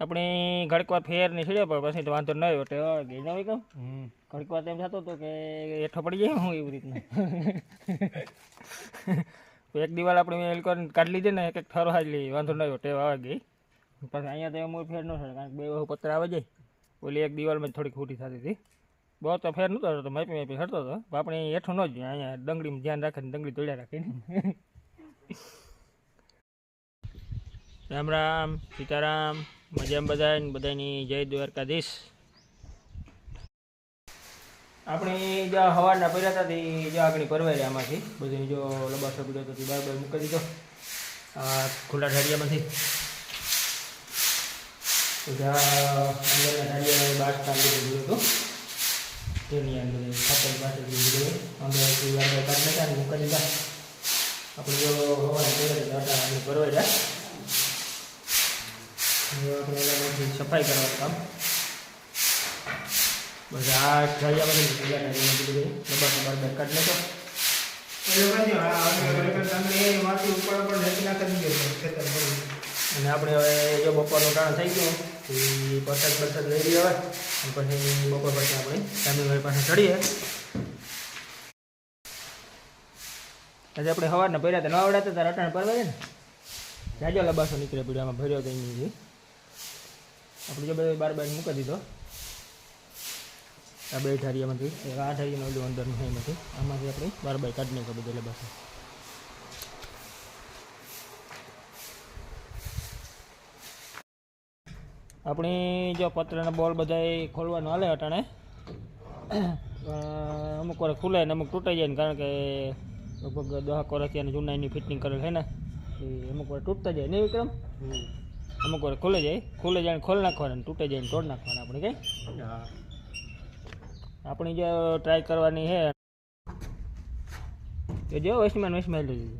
આપણી ઘડકવાર ફેર નીકળ્યો પણ પછી તો વાંધો ન આવ્યો. એટલે હવે ના નવી કહું હમ. ઘડીક એમ થતો હતો કે હેઠો પડી જાય હું એવી રીતના. એક દિવાલ આપણે એલ કરીને કાઢી લીધી ને એક એક ઠરો હાજ લઈ વાંધો ન આવ્યો. ટેવ આવે ગઈ. પણ અહીંયા તો એમ ફેર ન થાય કારણ કે બે વહુ પત્ર આવે જાય ઓલી એક દિવાલમાં થોડી ખોટી થતી હતી. બહુ તો ફેર નહોતો થતો માપી માપી હરતો હતો. પણ આપણે હેઠો ન જ અહીંયા ડંગળીમાં ધ્યાન રાખીને ડંગળી તોડ્યા રાખીને. રામ રામ, સીતારામ. મજામ બધા બધાની જય દ્વારકાધીશ. આપણે જો હવાના પહેર્યા હતા તે જો આગળ પરવાર્યા આમાંથી. બધું જો લબાસો પીડ્યો હતો બરાબર બાર બાર મૂકી દીધો. આ ખુલ્લા ઢાળિયામાંથી. અંદરના ઢાળિયા બાર કાઢી દીધું મૂકી દીધા. આપણે જો હવાના પહેર્યા હતા આગળ પરવાર્યા હવે આપણે એનામાંથી સફાઈ કરવાનું કામ. બસ આ ઢાળિયામાંથી તૈયાર ઢાળિયામાંથી બધું. લબાસો બાર બે કાઢ લેતો અને આપણે હવે જો બપોરનું ટાણ થઈ ગયું તો એ પરસાદ પરસાદ લઈ લઈએ હવે અને પછી બપોર પછી આપણે ફેમિલી પાસે ચડીએ. આજે આપણે સવારના ભર્યા હતા ન આવડ્યા હતા અટાણ પરવા ને. જાજો લબાસો નીકળે પડ્યો આમાં ભર્યો તો એની આપણે જો બધો બાર બાર મૂકી દીધો. આ બે ઢારિયામાંથી એક આ ઢારિયાનું નો અંદરનું છે એમાંથી. આમાંથી આપણે બાર બાર કાઢી બધું એટલે બસ આપણી જો પત્રના બોલ બધાય ખોલવાનો હાલે અટાણે. અમુક વાર ખુલે ને અમુક તૂટાઈ જાય ને, કારણ કે લગભગ દસ વર્ષથી અને જૂના એની ફિટિંગ કરેલ છે ને, એ અમુક વાર તૂટતા જાય નહીં વિક્રમ અમુક વાર ખુલે જાય. ખુલે જાય ખોલ નાખવાના તૂટે જાય તોડ નાખવાના આપણે કઈ આપણી જો ટ્રાય કરવાની છે. એ જો વૈષ્ણવ વૈષ્ણવ લીધી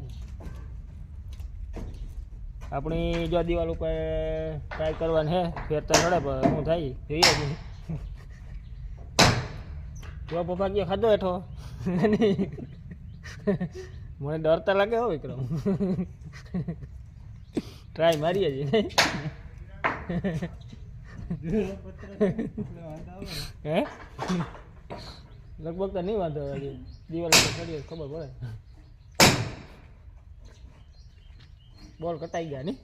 આપણી જો દિવાલ ઉપર ટ્રાય કરવાની છે ફેરતા ચડે પણ શું થાય? જોઈએ જ જો પપ્પા ગયો ખાધો હેઠો? મને ડરતા લાગે હો વિક્રમ. ટ્રાય મારીએ છીએ હે? લગભગ તો નહીં વાંધો આવે હજી. દિવાલ ચડીએ ખબર પડે. બોલ કટાઈ ગયા નહીં?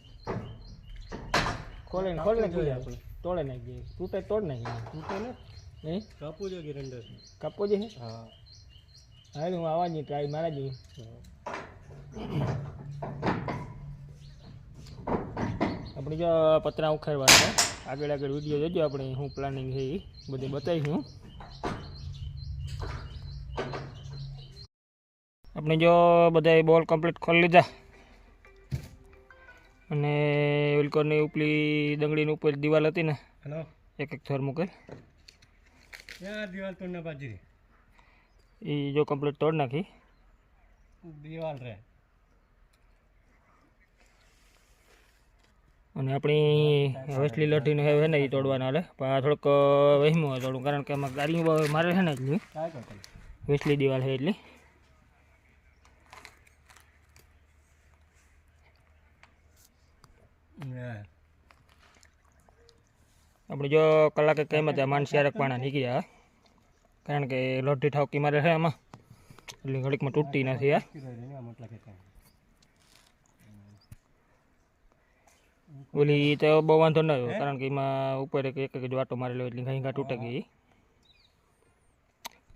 ખોલે ને ખોલે ને જોઈએ આપણે તોડે નાખીએ તૂટે તોડ નાખીએ તૂટે ને? નહીં કાપો જો ગેરંડર કાપો જે હા. હા હું આવવાની ટ્રાય મારા જઈ આપણે જો પતરા ઉખાડવાના આગળ આગળ વીડિયો જોજો આપણે શું પ્લાનિંગ છે એ બધું બતાવીશું. આપણે જો બધા બોલ કમ્પ્લીટ ખોલી લીધા. અને વિલકોરની ઉપલી દંગડીની ઉપર દિવાલ હતી ને હેલો એક એક થર મૂકેલ. દિવાલ તો ના બાજરી? એ જો કમ્પ્લીટ તોડ નાખી. દિવાલ રે. અને આપણી વેસલી લઠીને હવે ને એ તોડવાના હાલે પણ આ થોડુંક વહેમું હોય થોડું, કારણ કે આમાં ગાડી મારે છે ને એટલી. વેસલી દિવાલ છે એટલી. આપણે જો કલાકે કેમ હતા માનસિયારક પાણા નીકળ્યા કારણ કે લોઢી ઠાવકી મારે છે આમાં. એટલે ઘડીકમાં તૂટતી નથી યાર મતલબ કે ઓલી તો બહુ વાંધો ન આવ્યો કારણ કે એમાં ઉપર એક એક જ વાટો મારેલો એટલે ઘણી ઘા તૂટે ગઈ.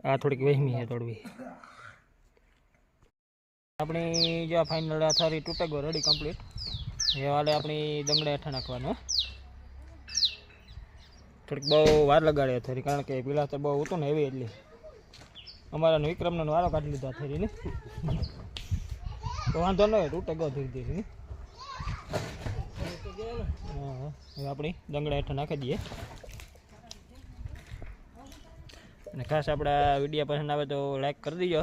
આ થોડીક વહેમી છે થોડી. આપણી જો ફાઇનલ આ થારી તૂટે ગયો રેડી કમ્પ્લીટ એ વાલે આપણી દંગડા હેઠા નાખવાનો. થોડીક બહુ વાર લગાડે આ કારણ કે પેલા તો બહુ હતું ને એવી એટલે. અમારા વિક્રમનો વારો કાઢી લીધો થરીને તો વાંધો ન હોય તૂટે ગયો ધીરે ધીરે. હવે આપણી દંગડા હેઠળ નાખી દઈએ. અને ખાસ આપણા વીડિયો પસંદ આવે તો લાઈક કરી દીજો.